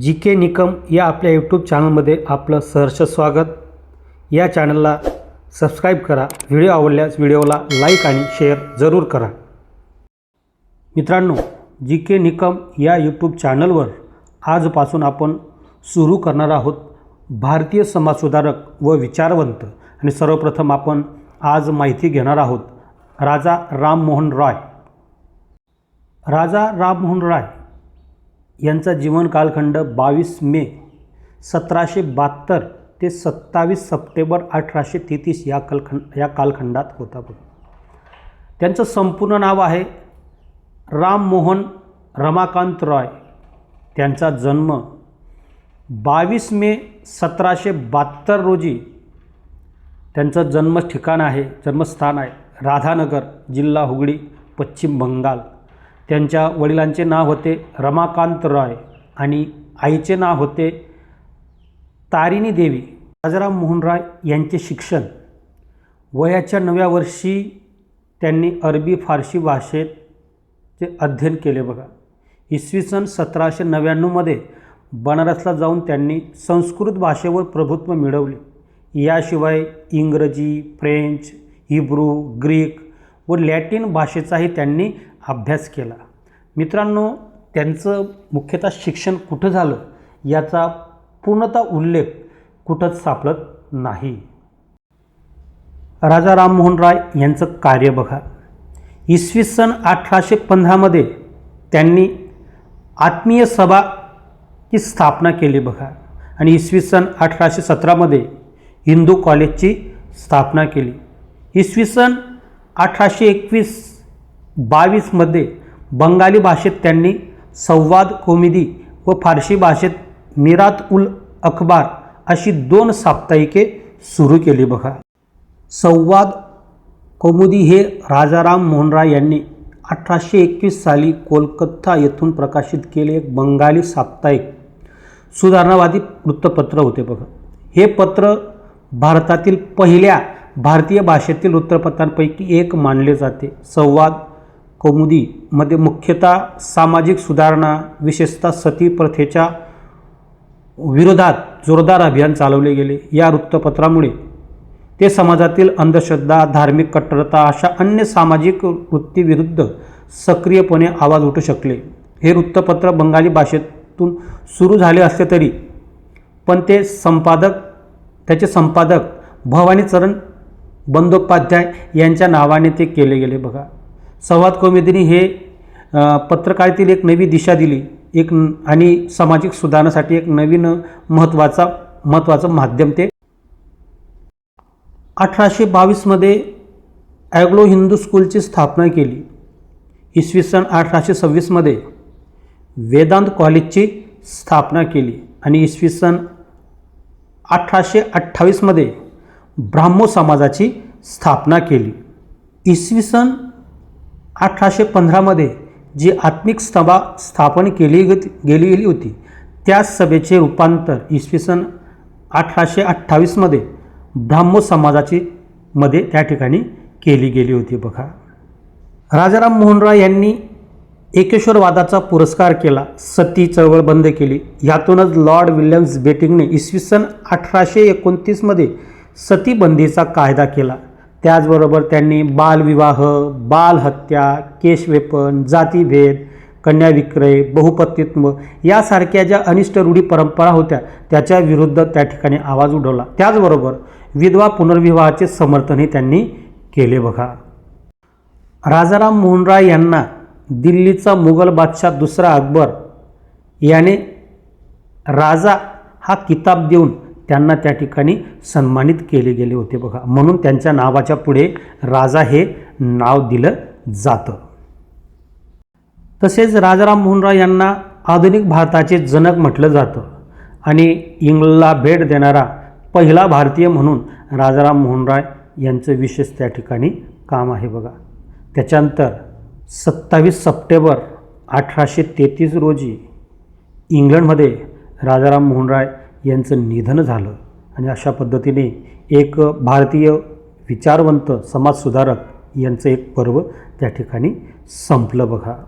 जी के निकम या आपल्या यूट्यूब चॅनलमध्ये आपलं सहर्ष स्वागत. या चॅनलला सबस्क्राईब करा. व्हिडिओ आवडल्यास व्हिडिओला लाईक आणि शेअर जरूर करा. मित्रांनो जी के निकम या यूट्यूब चॅनलवर आजपासून आपण सुरू करणार आहोत भारतीय समाजसुधारक व विचारवंत. आणि सर्वप्रथम आपण आज माहिती घेणार आहोत राजा राममोहन रॉय. राजा राममोहन रॉय यांचा जीवन कालखंड बावीस मे सतराशे बहात्तर ते सत्तावीस सप्टेंबर अठराशे तेहतीस या कालखंड या कालखंडात होता बघ. त्यांचं संपूर्ण नाव आहे राममोहन रमाकांत रॉय. त्यांचा जन्म बावीस मे सतराशे बहात्तर रोजी त्यांचं जन्म ठिकाण आहे जन्मस्थान आहे राधानगर जिल्हा हुगळी पश्चिम बंगाल. त्यांच्या वडिलांचे नाव होते रमाकांत रॉय आणि आईचे नाव होते तारिणी देवी. राजाराम मोहन रॉय यांचे शिक्षण. वयाच्या नव्या वर्षी त्यांनी अरबी फारसी भाषेत चे अध्ययन केले बघा. इसवी सन सतराशे नव्याण्णवमध्ये बनारसला जाऊन त्यांनी संस्कृत भाषेवर प्रभुत्व मिळवले. याशिवाय इंग्रजी फ्रेंच हिब्रू ग्रीक व लॅटिन भाषेचाही त्यांनी अभ्यास केला. मित्रांनो त्यांचं मुख्यतः शिक्षण कुठं झालं याचा पूर्णतः उल्लेख कुठंच सापडत नाही. राजा राममोहन राय यांचं कार्य बघा. इसवी सन अठराशे पंधरामध्ये त्यांनी आत्मीय सभाची स्थापना केली बघा. आणि इसवी सन अठराशे सतरामध्ये हिंदू कॉलेजची स्थापना केली. इसवी सन अठराशे एकवीस बावीसमध्ये बंगाली भाषेत त्यांनी संवाद कोमिदी व फारसी भाषेत मिरात उल अखबार अशी दोन साप्ताहिके सुरू केली बघा. संवाद कौमुदी हे राजाराम मोहन राय यांनी अठराशे एकवीस साली कोलकाता येथून प्रकाशित केले एक बंगाली साप्ताहिक. सुधारणावादी वृत्तपत्र होते बघा. हे पत्र भारतातील पहिल्या भारतीय भाषेतील वृत्तपत्रांपैकी एक मानले जाते. संवाद कौमुदी मध्ये मुख्यतः सामाजिक सुधारणा विशेषतः सती प्रथेच्या विरोधात जोरदार अभियान चालवले गेले. या वृत्तपत्रामुळे ते समाजातील अंधश्रद्धा धार्मिक कट्टरता अशा अन्य सामाजिक वृत्तीविरुद्ध सक्रियपणे आवाज उठू शकले. हे वृत्तपत्र बंगाली भाषेतून सुरू झाले असले तरी पण ते संपादक त्याचे संपादक भवानी चरण बंदोपाध्याय यांच्या नावाने ते केले गेले बघा. संवाद कौमुदीने हे अ, एक नवी दिशा दिली. एक आणि सामाजिक सुधारणासाठी एक नवीन महत्त्वाचा महत्त्वाचं माध्यम ते. अठराशे बावीसमध्ये ॲग्लो हिंदू स्कूलची स्थापना केली. इसवी सन अठराशे सव्वीसमध्ये वेदांत कॉलेजची स्थापना केली. आणि इसवी सन अठराशे अठ्ठावीसमध्ये ब्राह्मो समाजाची स्थापना केली. इसवी सन अठराशे पंधरामध्ये जी आत्मिक सभा स्थापन केली गेली गेली होती त्या सभेचे रूपांतर इसवी सन अठराशे अठ्ठावीसमध्ये ब्राह्मो समाजाची मध्ये त्या ठिकाणी केली गेली होती बघा. राजाराम मोहन राय यांनी एकेश्वरवादाचा पुरस्कार केला सती चळवळ बंद केली. यातूनच लॉर्ड विल्यम्स बेटिंगने इसवी सन अठराशे एकोणतीसमध्ये सतीबंदीचा कायदा केला. त्याचबरोबर त्यांनी बालविवाह बालहत्या केशवेपन जातीभेद कन्याविक्रय बहुपतित्व यासारख्या ज्या अनिष्ट रूढी परंपरा होत्या त्याच्या विरुद्ध त्या ठिकाणी आवाज उठवला त्याचबरोबर विधवा पुनर्विवाहाचे समर्थनही त्यांनी केले बघा. राजाराम मोहन राय यांना दिल्लीचा मुघल बादशाह दुसरा अकबर याने राजा हा किताब देऊन त्यांना त्या ठिकाणी सन्मानित केले गेले होते बघा. म्हणून त्यांच्या नावाच्या पुढे राजा हे नाव दिलं जातं. तसेच राजाराम मोहन राय यांना आधुनिक भारताचे जनक म्हटलं जातं. आणि इंग्लंडला भेट देणारा पहिला भारतीय म्हणून राजाराम मोहन राय यांचं विशेष त्या ठिकाणी काम आहे बघा. त्याच्यानंतर सत्तावीस सप्टेंबर अठराशे तेहतीस रोजी इंग्लंडमध्ये राजाराम मोहन राय यांचं निधन झालं. आणि अशा पद्धतीने एक भारतीय विचारवंत समाजसुधारक यांचं एक पर्व त्या ठिकाणी संपलं बघा.